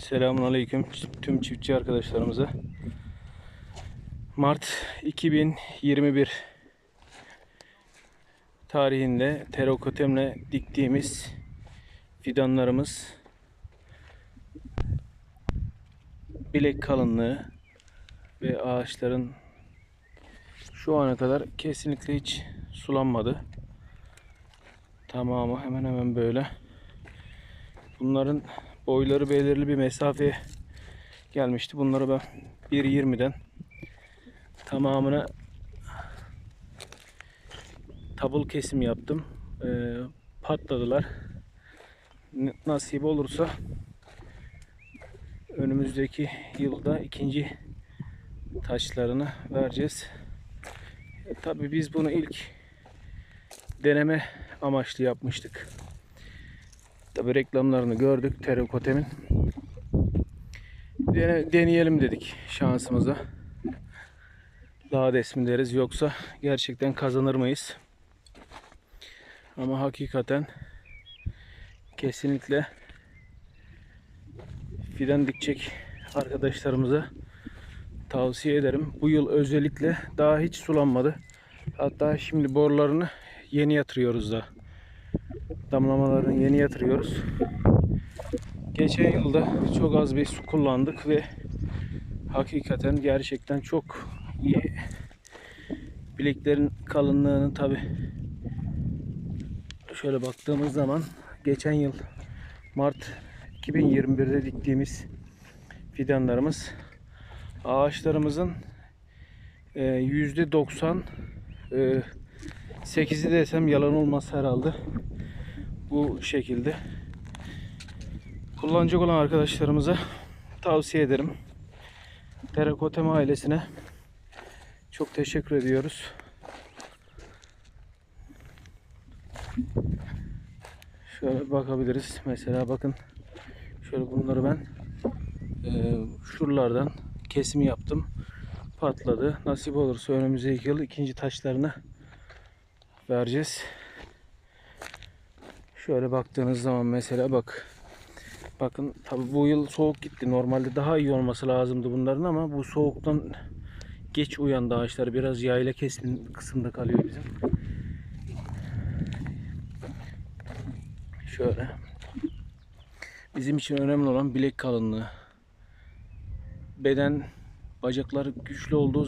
Selamun Aleyküm tüm çiftçi arkadaşlarımıza. Mart 2021 tarihinde terokotemle diktiğimiz fidanlarımız bilek kalınlığı ve ağaçların şu ana kadar kesinlikle hiç sulanmadı. Tamamı hemen hemen böyle. Bunların boyları belirli bir mesafeye gelmişti. Bunları ben 1.20'den tamamına tabul kesim yaptım. Ee, patladılar. Nasip olursa önümüzdeki yılda ikinci taşlarını vereceğiz. E, tabii biz bunu ilk deneme amaçlı yapmıştık. Tabi reklamlarını gördük Terokotem'in. Dene, deneyelim dedik şansımıza. Lades mi deriz yoksa gerçekten kazanır mıyız? Ama hakikaten kesinlikle fidan dikecek arkadaşlarımıza tavsiye ederim. Bu yıl özellikle daha hiç sulanmadı. Hatta şimdi borularını yeni yatırıyoruz da damlamalarını yeni yatırıyoruz. Geçen yılda çok az bir su kullandık ve hakikaten gerçekten çok iyi. Bileklerin kalınlığını tabi şöyle baktığımız zaman geçen yıl Mart 2021'de diktiğimiz fidanlarımız ağaçlarımızın e, %90 e, 8'i desem yalan olmaz herhalde. Bu şekilde. Kullanacak olan arkadaşlarımıza tavsiye ederim. Terakotem ailesine çok teşekkür ediyoruz. Şöyle bakabiliriz. Mesela bakın şöyle bunları ben e, şuralardan kesimi yaptım. Patladı. Nasip olursa önümüzdeki yıl ikinci taşlarını vereceğiz. Şöyle baktığınız zaman mesela bak. Bakın tabi bu yıl soğuk gitti. Normalde daha iyi olması lazımdı bunların ama bu soğuktan geç uyandı ağaçlar. Biraz yayla kesim kısımda kalıyor bizim. Şöyle. Bizim için önemli olan bilek kalınlığı. Beden bacaklar güçlü olduğu